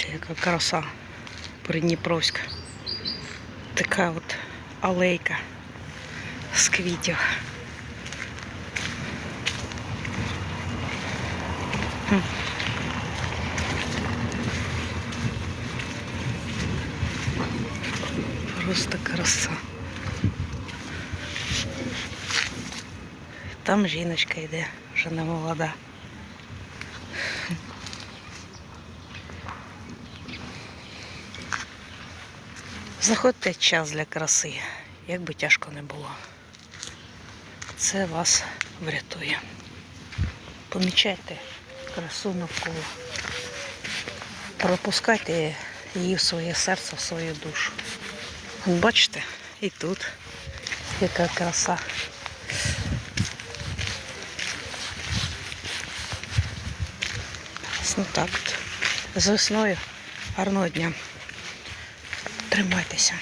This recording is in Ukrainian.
Дивіться, яка краса Придніпровська. Така от алейка з квітів. Хм. Просто краса. Там жіночка йде, вже не молода. Знаходьте час для краси, як би тяжко не було. Це вас врятує. Помічайте красу навколо. Пропускайте її в своє серце, в свою душу. Бачите, і тут яка краса. Ну так от. З весною. Гарного дня. Тримайтеся.